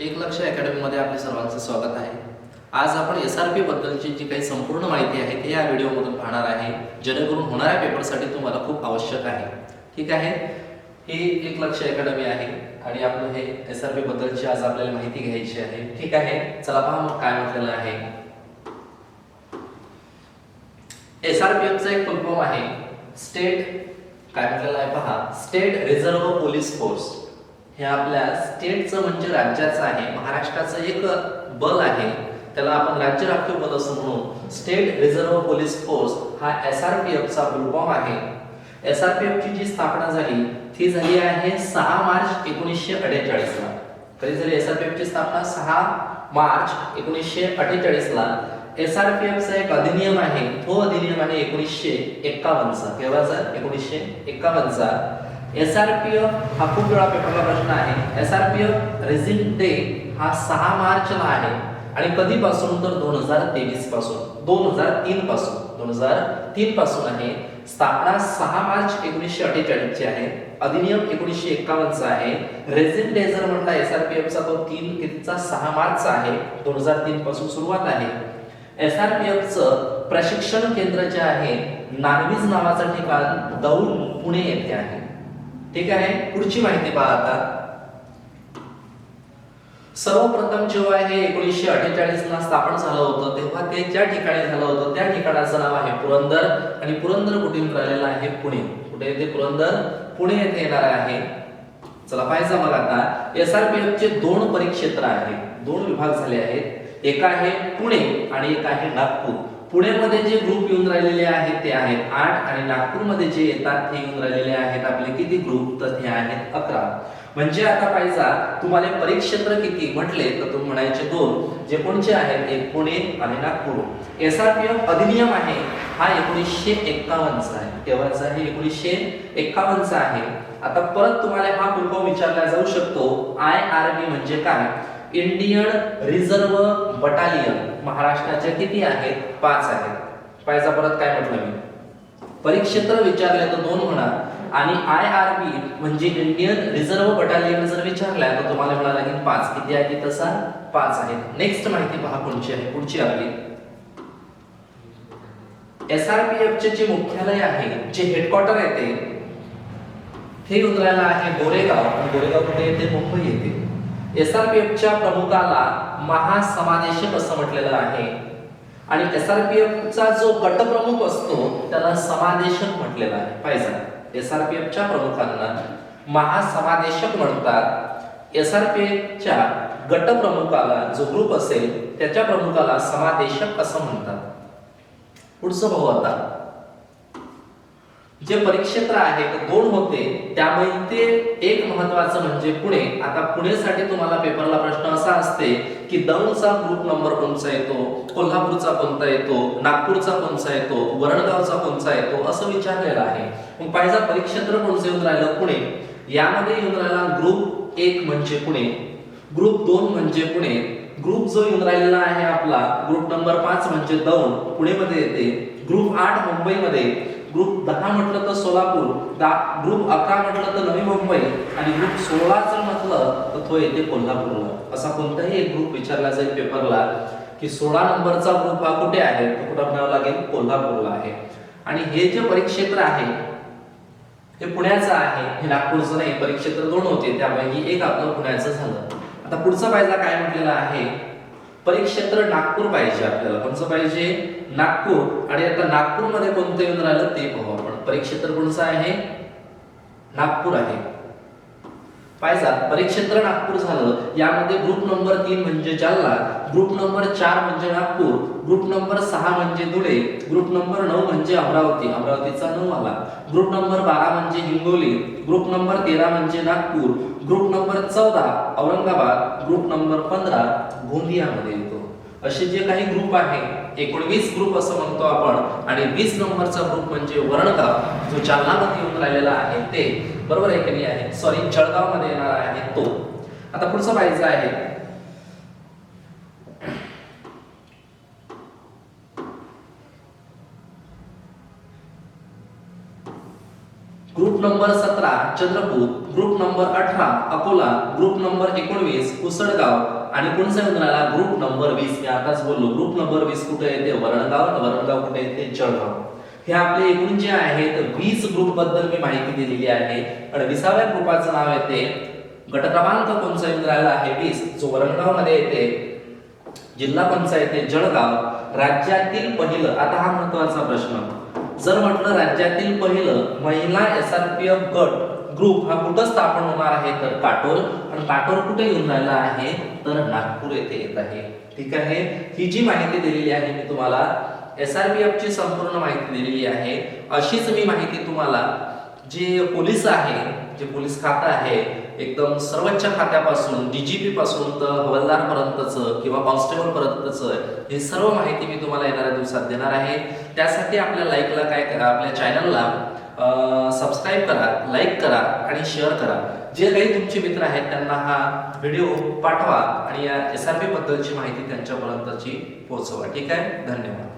एक लक्ष अकॅडमीमध्ये आपले सर्वांचं स्वागत आहे. आज आपण एस आर पी बद्दलची जी काही संपूर्ण माहिती आहे ती या व्हिडिओमधून पाहणार आहे. जेणेकरून होणाऱ्या पेपरसाठी तुम्हाला खूप आवश्यक आहे. ठीक आहे? ही एक लक्ष अकॅडमी आहे आणि आपलं हे एस आर पी बद्दलची आज आपल्याला माहिती घ्यायची आहे. ठीक आहे? चला पहा मग काय म्हटलेलं आहे. एस आर पी एफचा एक फुलफॉर्म आहे. स्टेट काय म्हटलेलं आहे? पहा. State reserve police force. हे आपल्या स्टेटचं म्हणजे राज्याचं आहे महाराष्ट्राचं एक बल आहे त्याला आपण राज्य राखीव बल असं म्हणू. स्टेट रिझर्व्ह पोलीस फोर्स हा एस आर पी एफचा फुलफॉर्म आहे. एस आर पी एफची जी स्थापना झाली ती झाली आहे सहा मार्च एकोणीसशे अठ्ठेचाळीसला. कधी झाली एस आर पी एफची स्थापना सहा मार्च एकोणीसशे अठ्ठेचाळीस ला एस आर पी एफचा एक अधिनियम आहे तो अधिनियम आहे एकोणीसशे एक्कावन्नचा केव्हाचा? एकोणीसशे एक्कावन्नचा एस आर पी एफ हा खूप वेळा पेपरला प्रश्न आहे. S R P F raising day हा सहा मार्चला आहे. आणि कधीपासून तर दोन हजार तेवीसपासून. दोन हजार तीन पासून. दोन हजार तीन पासून आहे. स्थापना सहा मार्च एकोणीसशे अठ्ठेचाळीसची आहे. अधिनियम एकोणीसशे एक्कावन्नचा आहे. रेझिन डे जर म्हटला एस आर पी एफचा तो तीन कितीचा? सहा मार्चचा आहे. दोन हजार तीन पासून सुरुवात आहे. एस आर पी एफचं प्रशिक्षण केंद्र जे आहे नागवीज नावाचं ठिकाण दौंड पुणे येथे आहे. ठीक आहे? पुढची माहिती पहा आता. सर्वप्रथम जेव्हा हे एकोणीसशे अठ्ठेचाळीस ला स्थापन झालं होतं तेव्हा ते ज्या ठिकाणी झालं होतं त्या ठिकाणाचं नाव आहे पुरंदर. आणि पुरंदर कुठून राहिलेलं आहे? पुणे. कुठे येते पुरंदर? पुणे येथे येणार आहे. चला पाहायचं मग आता. एस आर पी एफ चे दोन परिक्षेत्र आहेत. दोन विभाग झाले आहेत. एक आहे पुणे आणि एक आहे नागपूर. पुण्यामध्ये जे ग्रुप येऊन राहिलेले आहेत ते आहेत आठ आणि नागपूरमध्ये जे येतात ते येऊन राहिलेले आहेत आपले किती ग्रुप तर ते आहेत अकरा. म्हणजे आता पाहिजा तुम्हाला परिक्षेत्र किती? म्हटले तर तुम्ही म्हणायचे दोन. जे कोणचे आहेत? एक पुणे आणि Nagpur. S R P F अधिनियम आहे. हा एकोणीसशे एक्कावन्नचा आहे. केव्हाचा आहे? एकोणीसशे एक्कावन्नचा आहे. आता परत तुम्हाला हा फुलफॉर्म विचारला जाऊ शकतो. आय आर बी म्हणजे काय? इंडियन रिझर्व बटालियन महाराष्ट्राच्या किती आहेत? पाच आहेत. पाहिजा परत काय म्हटलं मी? परीक्षेत्र विचारले तर दोन होणार. आणि आय आर बी म्हणजे इंडियन रिझर्व बटालियन जर विचारल्या तर तुम्हाला म्हणायला लागेल पाच. किती आहे तसा पाच आहे नेक्स्ट माहिती पहा कोणची आहे. पुढची आपली. एस आर पी एफ चे जे मुख्यालय आहे जे हेडक्वार्टर येते हे येऊन आहे गोरेगाव. आणि गोरेगाव कुठे येते? मुंबई येते. एस आर पी एफच्या प्रमुखाला महासमादेशक असं म्हटलेलं आहे. आणि एस आर पी एफचा जो गटप्रमुख असतो त्याला समादेशक म्हटलेला आहे. पाहिजे एस आर पी एफच्या प्रमुखांना महासमादेशक म्हणतात. एस आर पी एफच्या गटप्रमुखाला जो ग्रुप असेल त्याच्या प्रमुखाला समादेशक असं म्हणतात. पुढचं भाऊ आता. जे परिक्षेत्र आहे ते दोन होते. त्यामुळे एक महत्वाचं म्हणजे पुणे. आता पुणेसाठी तुम्हाला पेपरला प्रश्न असा असते की दौंडचा ग्रुप नंबर कोणचा येतो? कोल्हापूरचा कोणता येतो? नागपूरचा कोणता येतो? वरणगावचा कोणता येतो? असं विचारलेलं आहे. मग पाहिजे परिक्षेत्र कोणचं येऊन राहिलं? पुणे. यामध्ये येऊन राहिला ग्रुप एक म्हणजे पुणे. ग्रुप दोन म्हणजे पुणे. ग्रुप जो येऊन राहिलेला आहे आपला ग्रुप नंबर पाच म्हणजे दौंड. पुणेमध्ये येते. ग्रुप आठ मुंबईमध्ये. ग्रुप दहा म्हटलं तर सोलापूर दा- ग्रुप अकरा म्हटलं तर नवी मुंबई आणि ग्रुप सोळा जर म्हटलं तर तो येते कोल्हापूरला. असा कोणताही एक ग्रुप विचारला जाईल पेपरला की सोळा नंबरचा ग्रुप हा कुठे आहे? तो कुठं म्हणावं लागेल? कोल्हापूरला आहे. आणि हे जे परिक्षेत्र आहे हे पुण्याचं आहे हे नागपूरचं नाही परिक्षेत्र दोन होते. त्यापैकी एक आपलं पुण्याचं झालं. आता पुढचा पाहिजे काय म्हटलेला आहे? परिक्षेत्र नागपूर पाहिजे आपल्याला. कोणचं पाहिजे? नागपूर. आणि आता नागपूरमध्ये कोणतं येऊन राहिलं ते पाहू आपण. परिक्षेत्र कोणचं आहे? नागपूर आहे. पाहिजा परिक्षेत्र नागपूर झालं. यामध्ये ग्रुप नंबर तीन म्हणजे जालना ग्रुप नंबर चार म्हणजे नागपूर ग्रुप नंबर सहा म्हणजे धुळे ग्रुप नंबर नऊ म्हणजे अमरावती. अमरावतीचा नऊ आला. ग्रुप नंबर बारा म्हणजे हिंगोली ग्रुप नंबर तेरा म्हणजे नागपूर ग्रुप नंबर चौदा औरंगाबाद ग्रुप नंबर पंधरा गोंदियामध्ये. असे जे काही ग्रुप आहे एकोणवीस ग्रुप असं म्हणतो आपण आणि वीस नंबरचा ग्रुप म्हणजे वर्णगाव जो जालनामध्ये येऊन राहिलेला आहे ते बरोबर आहे की नाही आहे? सॉरी जळगावमध्ये येणारा येणार आहे तो. आता पुढचं पाहायचं आहे. ग्रुप नंबर सतरा चंद्रपूर ग्रुप नंबर अठरा अकोला ग्रुप नंबर एकोणवीस कुसळगाव आणि कोणचा येऊन ग्रुप नंबर वीस. मी आताच बोललो ग्रुप नंबर वीस कुठे येते? वरणगाव आणि वरणगाव कुठे येते? जळगाव. हे आपले एकूण जे आहेत वीस ग्रुपबद्दल मी माहिती दिलेली आहे. आणि विसाव्या ग्रुपाचं नाव येते गट क्रमांक कोणचा येऊन आहे? वीस. जो वरणगावमध्ये येते जिल्हा पंचायत जळगाव. राज्यातील पहिलं आता हा महत्त्वाचा प्रश्न. जर म्हटलं राज्यातील पहिलं महिला एस आर पी एफ गट ग्रुप हा कुठं स्थापन होणार आहे तर काटोल. आणि काटोल कुठे येऊन राहिला आहे? तर नागपूर येथे येत आहे. ठीक आहे? ही जी माहिती दिलेली आहे मी तुम्हाला एस आर पी एफ ची संपूर्ण माहिती दिलेली आहे. अशीच मी माहिती तुम्हाला जे पोलीस आहे जे पोलीस खातं आहे एकदम सर्वोच्च खात्यापासून डीजीपी पासून तर हवालदार पर्यंतच किंवा कॉन्स्टेबल पर्यंतच हे सर्व माहिती मी तुम्हाला येणाऱ्या दिवसात देणार आहे. त्यासाठी आपल्या लाईकला काय करा आपल्या चॅनलला सबस्क्राईब करा लाईक करा आणि शेअर करा. जे काही तुमचे मित्र आहेत त्यांना हा व्हिडिओ पाठवा आणि या एस आर पी बद्दलची माहिती त्यांच्यापर्यंतची पोहोचवा. ठीक आहे? धन्यवाद.